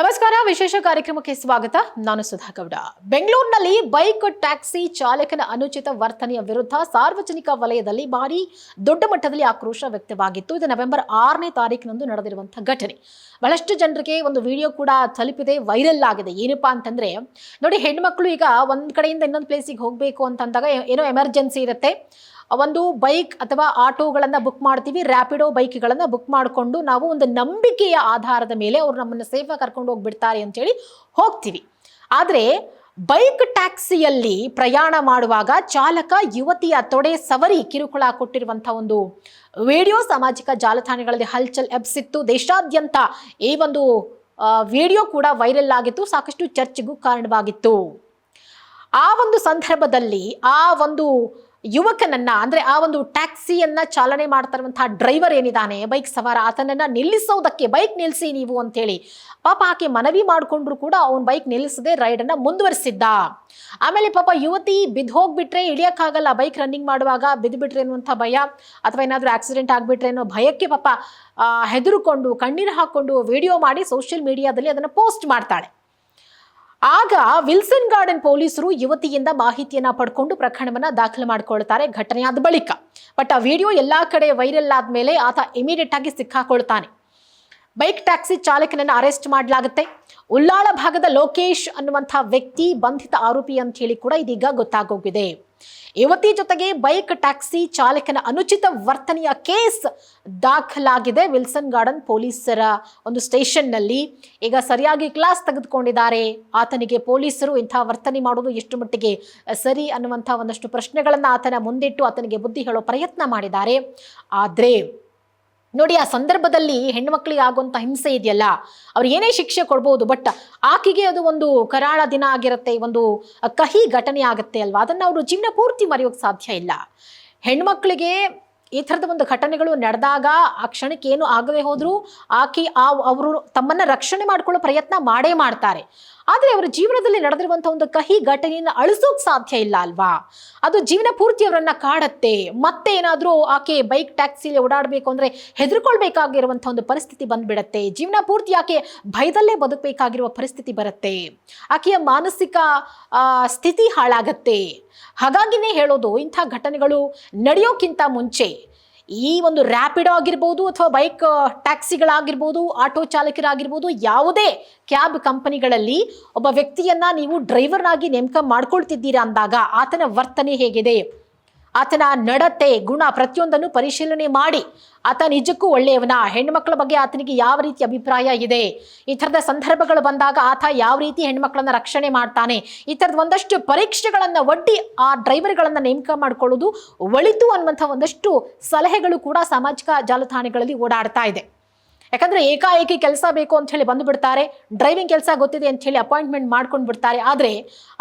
ನಮಸ್ಕಾರ, ವಿಶೇಷ ಕಾರ್ಯಕ್ರಮಕ್ಕೆ ಸ್ವಾಗತ. ನಾನು ಸುಧಾಕೌಡ ಬೆಂಗಳೂರಿನಲ್ಲಿ ಬೈಕ್ ಟ್ಯಾಕ್ಸಿ ಚಾಲಕನ ಅನುಚಿತ ವರ್ತನೆಯ ವಿರುದ್ಧ ಸಾರ್ವಜನಿಕ ವಲಯದಲ್ಲಿ ಭಾರಿ ದೊಡ್ಡ ಮಟ್ಟದಲ್ಲಿ ಆಕ್ರೋಶ ವ್ಯಕ್ತವಾಗಿತ್ತು. ಇದು ನವೆಂಬರ್ ಆರನೇ ತಾರೀಕಿನಂದು ನಡೆದಿರುವಂತಹ ಘಟನೆ. ಬಹಳಷ್ಟು ಜನರಿಗೆ ಒಂದು ವಿಡಿಯೋ ಕೂಡ ತಲುಪಿದೆ, ವೈರಲ್ ಆಗಿದೆ. ಏನಪ್ಪಾ ಅಂತಂದ್ರೆ, ನೋಡಿ ಹೆಣ್ಮಕ್ಳು ಈಗ ಒಂದ್ ಕಡೆಯಿಂದ ಇನ್ನೊಂದು ಪ್ಲೇಸಿಗೆ ಹೋಗಬೇಕು ಅಂತಂದಾಗ ಏನೋ ಎಮರ್ಜೆನ್ಸಿ ಇರುತ್ತೆ. ಒಂದು ಬೈಕ್ ಅಥವಾ ಆಟೋಗಳನ್ನು ಬುಕ್ ಮಾಡ್ತೀವಿ. ರ್ಯಾಪಿಡೋ ಬೈಕ್ಗಳನ್ನು ಬುಕ್ ಮಾಡಿಕೊಂಡು ನಾವು ಒಂದು ನಂಬಿಕೆಯ ಆಧಾರದ ಮೇಲೆ ಅವ್ರು ನಮ್ಮನ್ನು ಸೇಫಾಗಿ ಕರ್ಕೊಂಡು ಹೋಗ್ಬಿಡ್ತಾರೆ ಅಂತೇಳಿ ಹೋಗ್ತೀವಿ. ಆದರೆ ಬೈಕ್ ಟ್ಯಾಕ್ಸಿಯಲ್ಲಿ ಪ್ರಯಾಣ ಮಾಡುವಾಗ ಚಾಲಕ ಯುವತಿಯ ತೊಡೆ ಸವರಿ ಕಿರುಕುಳ ಕೊಟ್ಟಿರುವಂಥ ಒಂದು ವಿಡಿಯೋ ಸಾಮಾಜಿಕ ಜಾಲತಾಣಗಳಲ್ಲಿ ಹಲ್ಚಲ್ ಎಬ್ಸಿತ್ತು ದೇಶಾದ್ಯಂತ ಈ ಒಂದು ವಿಡಿಯೋ ಕೂಡ ವೈರಲ್ ಆಗಿತ್ತು. ಸಾಕಷ್ಟು ಚರ್ಚೆಗೂ ಕಾರಣವಾಗಿತ್ತು. ಆ ಒಂದು ಸಂದರ್ಭದಲ್ಲಿ ಆ ಒಂದು ಯುವಕನನ್ನ, ಅಂದ್ರೆ ಆ ಒಂದು ಟ್ಯಾಕ್ಸಿಯನ್ನ ಚಾಲನೆ ಮಾಡ್ತಾ ಡ್ರೈವರ್ ಏನಿದ್ದಾನೆ ಬೈಕ್ ಸವಾರ, ಆತನನ್ನ ನಿಲ್ಲಿಸೋದಕ್ಕೆ ಬೈಕ್ ನಿಲ್ಲಿಸಿ ನೀವು ಅಂತೇಳಿ. ಪಾಪ ಆಕೆ ಮನವಿ ಮಾಡಿಕೊಂಡ್ರು ಕೂಡ ಅವನ್ ಬೈಕ್ ನಿಲ್ಲಿಸದೆ ರೈಡ್ ಅನ್ನ ಮುಂದುವರಿಸಿದ್ದ. ಆಮೇಲೆ ಪಾಪ ಯುವತಿ ಬಿದ್ದು ಹೋಗ್ಬಿಟ್ರೆ ಇಳಿಯಕ್ಕಾಗಲ್ಲ, ಬೈಕ್ ರನ್ನಿಂಗ್ ಮಾಡುವಾಗ ಬಿದ್ದು ಬಿಟ್ರೆ ಅನ್ನುವಂಥ ಭಯ, ಅಥವಾ ಏನಾದರೂ ಆಕ್ಸಿಡೆಂಟ್ ಆಗ್ಬಿಟ್ರೆ ಅನ್ನೋ ಭಯಕ್ಕೆ ಪಾಪ ಹೆದರುಕೊಂಡು, ಕಣ್ಣೀರು ಹಾಕೊಂಡು ವಿಡಿಯೋ ಮಾಡಿ ಸೋಷಿಯಲ್ ಮೀಡಿಯಾದಲ್ಲಿ ಅದನ್ನು ಪೋಸ್ಟ್ ಮಾಡ್ತಾಳೆ. ಆಗ ವಿಲ್ಸನ್ ಗಾರ್ಡನ್ ಪೊಲೀಸರು ಯುವತಿಯಿಂದ ಮಾಹಿತಿಯನ್ನ ಪಡ್ಕೊಂಡು ಪ್ರಕರಣವನ್ನ ದಾಖಲು ಮಾಡಿಕೊಳ್ತಾರೆ ಘಟನೆಯಾದ ಬಳಿಕ. ಬಟ್ ಆ ವಿಡಿಯೋ ಎಲ್ಲಾ ಕಡೆ ವೈರಲ್ ಆದ್ಮೇಲೆ ಆತ ಇಮಿಡಿಯೇಟ್ ಆಗಿ ಸಿಕ್ಕಾಕೊಳ್ತಾನೆ. ಬೈಕ್ ಟ್ಯಾಕ್ಸಿ ಚಾಲಕನನ್ನು ಅರೆಸ್ಟ್ ಮಾಡಲಾಗುತ್ತೆ. ಉಲ್ಲಾಳ ಭಾಗದ ಲೋಕೇಶ್ ಅನ್ನುವಂಥ ವ್ಯಕ್ತಿ ಬಂಧಿತ ಆರೋಪಿ ಅಂತ ಹೇಳಿ ಕೂಡ ಇದೀಗ ಗೊತ್ತಾಗೋಗಿದೆ. ಯುವತಿ ಜೊತೆಗೆ ಬೈಕ್ ಟ್ಯಾಕ್ಸಿ ಚಾಲಕನ ಅನುಚಿತ ವರ್ತನೆಯ ಕೇಸ್ ದಾಖಲಾಗಿದೆ. ವಿಲ್ಸನ್ ಗಾರ್ಡನ್ ಪೊಲೀಸರ ಒಂದು ಸ್ಟೇಷನ್ನಲ್ಲಿ. ಈಗ ಸರಿಯಾಗಿ ಕ್ಲಾಸ್ ತೆಗೆದುಕೊಂಡಿದ್ದಾರೆ. ಆತನಿಗೆ ಪೊಲೀಸರು ಇಂಥ ವರ್ತನೆ ಮಾಡೋದು ಎಷ್ಟು ಮಟ್ಟಿಗೆ ಸರಿ ಅನ್ನುವಂಥ ಒಂದಷ್ಟು ಪ್ರಶ್ನೆಗಳನ್ನು ಆತನ ಮುಂದಿಟ್ಟು ಆತನಿಗೆ ಬುದ್ಧಿ ಹೇಳೋ ಪ್ರಯತ್ನ ಮಾಡಿದ್ದಾರೆ. ಆದರೆ ನೋಡಿ, ಆ ಸಂದರ್ಭದಲ್ಲಿ ಹೆಣ್ಮಕ್ಳಿಗೆ ಆಗುವಂಥ ಹಿಂಸೆ ಇದೆಯಲ್ಲ? ಅವ್ರು ಏನೇ ಶಿಕ್ಷೆ ಕೊಡ್ಬೋದು ಬಟ್ ಆಕೆಗೆ ಅದು ಒಂದು ಕರಾಳ ದಿನ ಆಗಿರುತ್ತೆ, ಒಂದು ಕಹಿ ಘಟನೆ ಆಗುತ್ತೆ ಅಲ್ವಾ? ಅದನ್ನು ಅವರು ಜೀವನ ಪೂರ್ತಿ ಮರೆಯೋಕೆ ಸಾಧ್ಯ ಇಲ್ಲ. ಹೆಣ್ಮಕ್ಳಿಗೆ ಈ ಥರದ ಒಂದು ಘಟನೆಗಳು ನಡೆದಾಗ ಆ ಕ್ಷಣಕ್ಕೆ ಏನು ಆಗದೆ ಹೋದರೂ ಆಕೆ ಆ ಅವರು ತಮ್ಮನ್ನ ರಕ್ಷಣೆ ಮಾಡ್ಕೊಳ್ಳೋ ಪ್ರಯತ್ನ ಮಾಡೇ ಮಾಡ್ತಾರೆ. ಆದರೆ ಅವರ ಜೀವನದಲ್ಲಿ ನಡೆದಿರುವಂತಹ ಒಂದು ಕಹಿ ಘಟನೆಯನ್ನು ಅಳಿಸೋಕ್ ಸಾಧ್ಯ ಇಲ್ಲ ಅಲ್ವಾ? ಅದು ಜೀವನ ಪೂರ್ತಿ ಅವರನ್ನ ಕಾಡತ್ತೆ. ಮತ್ತೆ ಏನಾದರೂ ಆಕೆ ಬೈಕ್ ಟ್ಯಾಕ್ಸಿಲಿ ಓಡಾಡಬೇಕು ಅಂದ್ರೆ ಹೆದರ್ಕೊಳ್ಬೇಕಾಗಿರುವಂಥ ಒಂದು ಪರಿಸ್ಥಿತಿ ಬಂದ್ಬಿಡತ್ತೆ. ಜೀವನ ಪೂರ್ತಿ ಆಕೆ ಭಯದಲ್ಲೇ ಬದುಕಬೇಕಾಗಿರುವ ಪರಿಸ್ಥಿತಿ ಬರುತ್ತೆ. ಆಕೆಯ ಮಾನಸಿಕ ಸ್ಥಿತಿ ಹಾಳಾಗತ್ತೆ. ಹಾಗಾಗಿನೇ ಹೇಳೋದು ಇಂಥ ಘಟನೆಗಳು ನಡೆಯೋಕ್ಕಿಂತ ಮುಂಚೆ. ಈ ಒಂದು ರ್ಯಾಪಿಡೋ ಆಗಿರ್ಬೋದು ಅಥವಾ ಬೈಕ್ ಟ್ಯಾಕ್ಸಿಗಳಾಗಿರ್ಬೋದು ಆಟೋ ಚಾಲಕರಾಗಿರ್ಬೋದು, ಯಾವುದೇ ಕ್ಯಾಬ್ ಕಂಪನಿಗಳಲ್ಲಿ ಒಬ್ಬ ವ್ಯಕ್ತಿಯನ್ನ ನೀವು ಡ್ರೈವರ್ನಾಗಿ ನೇಮಕ ಮಾಡ್ಕೊಳ್ತಿದ್ದೀರಾ ಅಂದಾಗ ಆತನ ವರ್ತನೆ ಹೇಗಿದೆ? ಆತನ ನಡತೆ, ಗುಣ ಪ್ರತಿಯೊಂದನ್ನು ಪರಿಶೀಲನೆ ಮಾಡಿ ಆತ ನಿಜಕ್ಕೂ ಒಳ್ಳೆಯವನ. ಹೆಣ್ಮಕ್ಳ ಬಗ್ಗೆ ಆತನಿಗೆ ಯಾವ ರೀತಿ ಅಭಿಪ್ರಾಯ ಇದೆ? ಈ ಥರದ ಸಂದರ್ಭಗಳು ಬಂದಾಗ ಆತ ಯಾವ ರೀತಿ ಹೆಣ್ಮಕ್ಳನ್ನ ರಕ್ಷಣೆ ಮಾಡ್ತಾನೆ? ಈ ಥರದ ಒಂದಷ್ಟು ಪರೀಕ್ಷೆಗಳನ್ನು ಒಡ್ಡಿ ಆ ಡ್ರೈವರ್ಗಳನ್ನು ನೇಮಕ ಮಾಡಿಕೊಳ್ಳೋದು ಒಳಿತು ಅನ್ನುವಂಥ ಒಂದಷ್ಟು ಸಲಹೆಗಳು ಕೂಡ ಸಾಮಾಜಿಕ ಜಾಲತಾಣಗಳಲ್ಲಿ ಓಡಾಡ್ತಾ ಇದೆ. ಯಾಕಂದ್ರೆ ಏಕಾಏಕಿ ಕೆಲಸ ಬೇಕು ಅಂತ ಹೇಳಿ ಬಂದು ಬಿಡ್ತಾರೆ ಡ್ರೈವಿಂಗ್ ಕೆಲಸ ಗೊತ್ತಿದೆ ಅಂತ ಹೇಳಿ ಅಪಾಯಿಂಟ್ಮೆಂಟ್ ಮಾಡ್ಕೊಂಡು ಬಿಡ್ತಾರೆ. ಆದರೆ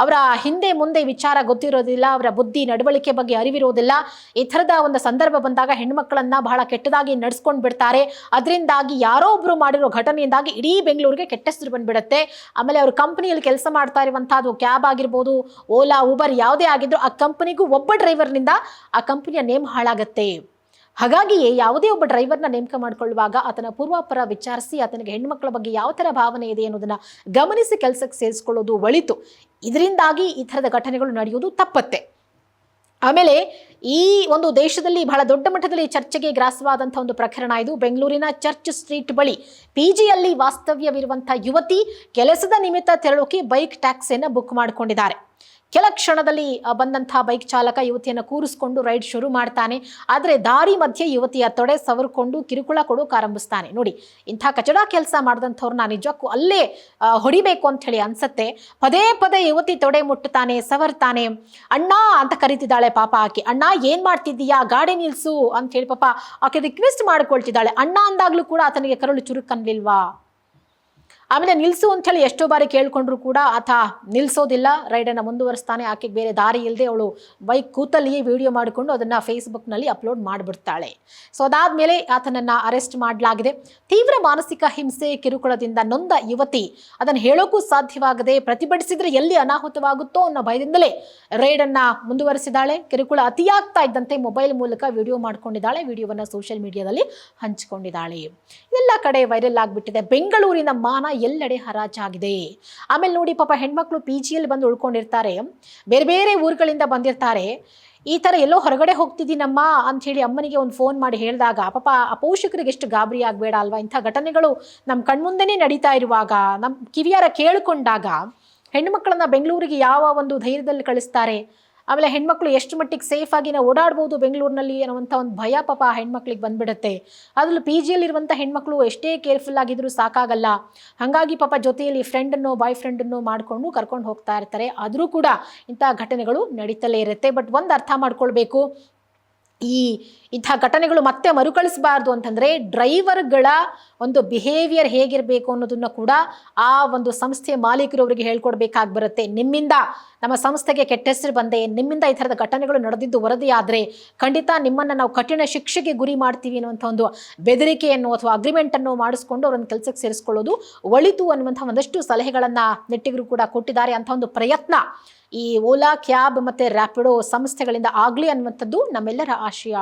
ಅವರ ಹಿಂದೆ ಮುಂದೆ ವಿಚಾರ ಗೊತ್ತಿರೋದಿಲ್ಲ, ಅವರ ಬುದ್ಧಿ ನಡವಳಿಕೆ ಬಗ್ಗೆ ಅರಿವಿರೋದಿಲ್ಲ. ಈ ಥರದ ಒಂದು ಸಂದರ್ಭ ಬಂದಾಗ ಹೆಣ್ಮಕ್ಳನ್ನ ಬಹಳ ಕೆಟ್ಟದಾಗಿ ನಡೆಸ್ಕೊಂಡು ಬಿಡ್ತಾರೆ. ಅದರಿಂದಾಗಿ ಯಾರೋ ಒಬ್ರು ಮಾಡಿರೋ ಘಟನೆಯಿಂದಾಗಿ ಇಡೀ ಬೆಂಗಳೂರಿಗೆ ಕೆಟ್ಟ ಹೆಸರು ಬಂದ್ಬಿಡುತ್ತೆ. ಆಮೇಲೆ ಅವ್ರ ಕಂಪನಿಯಲ್ಲಿ ಕೆಲಸ ಮಾಡ್ತಾ ಇರುವಂತಹದ್ದು ಕ್ಯಾಬ್ ಆಗಿರ್ಬೋದು, ಓಲಾ ಊಬರ್ ಯಾವುದೇ ಆಗಿದ್ರು ಆ ಕಂಪನಿಗೂ ಒಬ್ಬ ಡ್ರೈವರ್ನಿಂದ ಆ ಕಂಪನಿಯ ನೇಮ್ ಹಾಳಾಗತ್ತೆ. ಹಾಗಾಗಿಯೇ ಯಾವುದೇ ಒಬ್ಬ ಡ್ರೈವರ್ನ ನೇಮಕ ಮಾಡಿಕೊಳ್ಳುವಾಗ ಆತನ ಪೂರ್ವಾಪರ ವಿಚಾರಿಸಿ ಆತನಿಗೆ ಹೆಣ್ಮಕ್ಳ ಬಗ್ಗೆ ಯಾವ ಥರ ಭಾವನೆ ಇದೆ ಅನ್ನೋದನ್ನು ಗಮನಿಸಿ ಕೆಲಸಕ್ಕೆ ಸೇರಿಸ್ಕೊಳ್ಳೋದು ಒಳಿತು. ಇದರಿಂದಾಗಿ ಈ ಥರದ ಘಟನೆಗಳು ನಡೆಯುವುದು ತಪ್ಪತ್ತೆ. ಆಮೇಲೆ ಈ ಒಂದು ದೇಶದಲ್ಲಿ ಬಹಳ ದೊಡ್ಡ ಮಟ್ಟದಲ್ಲಿ ಚರ್ಚೆಗೆ ಗ್ರಾಸವಾದಂಥ ಒಂದು ಪ್ರಕರಣ ಇದು. ಬೆಂಗಳೂರಿನ ಚರ್ಚ್ ಸ್ಟ್ರೀಟ್ ಬಳಿ ಪಿ ಜಿಯಲ್ಲಿ ವಾಸ್ತವ್ಯವಿರುವಂಥ ಯುವತಿ ಕೆಲಸದ ನಿಮಿತ್ತ ತೆರಳೋಕೆ ಬೈಕ್ ಟ್ಯಾಕ್ಸಿಯನ್ನು ಬುಕ್ ಮಾಡಿಕೊಂಡಿದ್ದಾರೆ. ಕೆಲ ಕ್ಷಣದಲ್ಲಿ ಬಂದಂತಹ ಬೈಕ್ ಚಾಲಕ ಯುವತಿಯನ್ನು ಕೂರಿಸ್ಕೊಂಡು ರೈಡ್ ಶುರು ಮಾಡ್ತಾನೆ. ಆದರೆ ದಾರಿ ಮಧ್ಯೆ ಯುವತಿಯ ತೊಡೆ ಸವರ್ಕೊಂಡು ಕಿರುಕುಳ ಕೊಡೋಕೆ ಆರಂಭಿಸ್ತಾನೆ. ನೋಡಿ, ಇಂಥ ಕಚಡ ಕೆಲಸ ಮಾಡಿದಂಥವ್ರನ್ನ ನಿಜಕ್ಕೂ ಅಲ್ಲೇ ಹೊಡಿಬೇಕು ಅಂತ ಹೇಳಿ ಅನ್ಸತ್ತೆ. ಪದೇ ಪದೇ ಯುವತಿ ತೊಡೆ ಮುಟ್ಟುತ್ತಾನೆ ಸವರ್ತಾನೆ. ಅಣ್ಣ ಅಂತ ಕರಿತಿದ್ದಾಳೆ ಪಾಪ ಆಕೆ. ಅಣ್ಣ, ಏನ್ ಮಾಡ್ತಿದ್ದೀಯಾ? ಗಾಡಿ ನಿಲ್ಸು ಅಂತ ಹೇಳಿ ಪಾಪ ಆಕೆ ರಿಕ್ವೆಸ್ಟ್ ಮಾಡ್ಕೊಳ್ತಿದ್ದಾಳೆ. ಅಣ್ಣ ಅಂದಾಗ್ಲೂ ಕೂಡ ಆತನಿಗೆ ಕರಳು ಚುರುಕನ್ಲಿಲ್ವಾ? ಆಮೇಲೆ ನಿಲ್ಲಿಸು ಅಂತ ಹೇಳಿ ಎಷ್ಟೋ ಬಾರಿ ಕೇಳ್ಕೊಂಡ್ರು ಕೂಡ ಆತ ನಿಲ್ಸೋದಿಲ್ಲ. ರೈಡನ್ನು ಮುಂದುವರಿಸ್ತಾನೆ, ಆಕೆಗೆ ಬೇರೆ ದಾರಿ ಇಲ್ಲದೆ ಅವಳು ಬೈಕ್ ಕೂತಲ್ಲಿಯೇ ವಿಡಿಯೋ ಮಾಡಿಕೊಂಡು ಅದನ್ನು ಫೇಸ್ಬುಕ್ನಲ್ಲಿ ಅಪ್ಲೋಡ್ ಮಾಡಿಬಿಡ್ತಾಳೆ. ಸೊ ಅದಾದಮೇಲೆ ಆತನನ್ನು ಅರೆಸ್ಟ್ ಮಾಡಲಾಗಿದೆ. ತೀವ್ರ ಮಾನಸಿಕ ಹಿಂಸೆ, ಕಿರುಕುಳದಿಂದ ನೊಂದ ಯುವತಿ ಅದನ್ನು ಹೇಳೋಕ್ಕೂ ಸಾಧ್ಯವಾಗದೆ ಪ್ರತಿಭಟಿಸಿದರೆ ಎಲ್ಲಿ ಅನಾಹುತವಾಗುತ್ತೋ ಅನ್ನೋ ಭಯದಿಂದಲೇ ರೈಡನ್ನು ಮುಂದುವರಿಸಿದ್ದಾಳೆ ಕಿರುಕುಳ ಅತಿಯಾಗ್ತಾ ಇದ್ದಂತೆ ಮೊಬೈಲ್ ಮೂಲಕ ವಿಡಿಯೋ ಮಾಡ್ಕೊಂಡಿದ್ದಾಳೆ, ವಿಡಿಯೋವನ್ನು ಸೋಷಿಯಲ್ ಮೀಡಿಯಾದಲ್ಲಿ ಹಂಚಿಕೊಂಡಿದ್ದಾಳೆ. ಎಲ್ಲ ಕಡೆ ವೈರಲ್ ಆಗಿಬಿಟ್ಟಿದೆ. ಬೆಂಗಳೂರಿನ ಮಾನ ಎಲ್ಲೆಡೆ ಹರಾಜಾಗಿದೆ. ಆಮೇಲೆ ನೋಡಿ ಪಾಪ ಹೆಣ್ಮಕ್ಳು ಪಿ ಜಿಯಲ್ಲಿ ಬಂದು ಉಳ್ಕೊಂಡಿರ್ತಾರೆ. ಬೇರೆ ಬೇರೆ ಊರುಗಳಿಂದ ಬಂದಿರ್ತಾರೆ. ಈ ಥರ ಎಲ್ಲೋ ಹೊರಗಡೆ ಹೋಗ್ತಿದ್ದೀನಮ್ಮ ಹೇಳಿ ಅಮ್ಮನಿಗೆ ಒಂದು ಫೋನ್ ಮಾಡಿ ಹೇಳಿದಾಗ, ಪಾಪ ಆ ಪೋಷಕರಿಗೆ ಎಷ್ಟು ಗಾಬರಿ ಆಗಬೇಡ ಅಲ್ವಾ? ಇಂಥ ಘಟನೆಗಳು ನಮ್ಮ ಕಣ್ಮುಂದೆನೇ ನಡೀತಾ ಇರುವಾಗ ನಮ್ಮ ಕಿವಿಯಾರ ಕೇಳಿಕೊಂಡಾಗ ಹೆಣ್ಣುಮಕ್ಕಳನ್ನ ಬೆಂಗಳೂರಿಗೆ ಯಾವ ಒಂದು ಧೈರ್ಯದಲ್ಲಿ ಕಳಿಸ್ತಾರೆ? ಆಮೇಲೆ ಹೆಣ್ಮಕ್ಳು ಎಷ್ಟು ಮಟ್ಟಿಗೆ ಸೇಫ್ ಆಗಿ ನಾವು ಓಡಾಡ್ಬೋದು ಬೆಂಗಳೂರಿನಲ್ಲಿ ಅನ್ನುವಂಥ ಒಂದು ಭಯ ಪಾಪ ಆ ಹೆಣ್ಮಕ್ಳಿಗೆ ಬಂದ್ಬಿಡುತ್ತೆ. ಅದರಲ್ಲೂ ಪಿ ಜಿಯಲ್ಲಿರುವಂಥ ಹೆಣ್ಮಕ್ಳು ಎಷ್ಟೇ ಕೇರ್ಫುಲ್ ಆಗಿದ್ರು ಸಾಕಾಗಲ್ಲ. ಹಾಗಾಗಿ ಪಾಪ ಜೊತೆಯಲ್ಲಿ ಫ್ರೆಂಡನ್ನು ಬಾಯ್ ಫ್ರೆಂಡನ್ನು ಮಾಡಿಕೊಂಡು ಕರ್ಕೊಂಡು ಹೋಗ್ತಾ ಇರ್ತಾರೆ. ಆದರೂ ಕೂಡ ಇಂಥ ಘಟನೆಗಳು ನಡೀತಲೇ ಇರುತ್ತೆ. ಬಟ್ ಒಂದು ಅರ್ಥ ಮಾಡ್ಕೊಳ್ಬೇಕು. ಈ ಇಂಥ ಘಟನೆಗಳು ಮತ್ತೆ ಮರುಕಳಿಸಬಾರ್ದು ಅಂತಂದರೆ ಡ್ರೈವರ್ಗಳ ಒಂದು ಬಿಹೇವಿಯರ್ ಹೇಗಿರಬೇಕು ಅನ್ನೋದನ್ನು ಕೂಡ ಆ ಒಂದು ಸಂಸ್ಥೆಯ ಮಾಲೀಕರು ಅವರಿಗೆ ಹೇಳ್ಕೊಡ್ಬೇಕಾಗಿ ಬರುತ್ತೆ ನಿಮ್ಮಿಂದ ನಮ್ಮ ಸಂಸ್ಥೆಗೆ ಕೆಟ್ಟ ಹೆಸರು ಬಂದೆ, ನಿಮ್ಮಿಂದ ಈ ಥರದ ಘಟನೆಗಳು ನಡೆದಿದ್ದು ವರದಿಯಾದರೆ ಖಂಡಿತ ನಿಮ್ಮನ್ನು ನಾವು ಕಠಿಣ ಶಿಕ್ಷೆಗೆ ಗುರಿ ಮಾಡ್ತೀವಿ ಅನ್ನುವಂಥ ಒಂದು ಬೆದರಿಕೆಯನ್ನು ಅಥವಾ ಅಗ್ರಿಮೆಂಟನ್ನು ಮಾಡಿಸ್ಕೊಂಡು ಅವರನ್ನು ಕೆಲಸಕ್ಕೆ ಸೇರಿಸ್ಕೊಳ್ಳೋದು ಒಳಿತು ಅನ್ನುವಂಥ ಒಂದಷ್ಟು ಸಲಹೆಗಳನ್ನು ನೆಟ್ಟಿಗರು ಕೂಡ ಕೊಟ್ಟಿದ್ದಾರೆ ಅಂಥ ಒಂದು ಪ್ರಯತ್ನ. ಈ ಓಲಾ ಕ್ಯಾಬ್ ಮತ್ತು ರ್ಯಾಪಿಡೋ ಸಂಸ್ಥೆಗಳಿಂದ ಆಗಲಿ ಅನ್ನುವಂಥದ್ದು ನಮ್ಮೆಲ್ಲರ ಆಶಯ.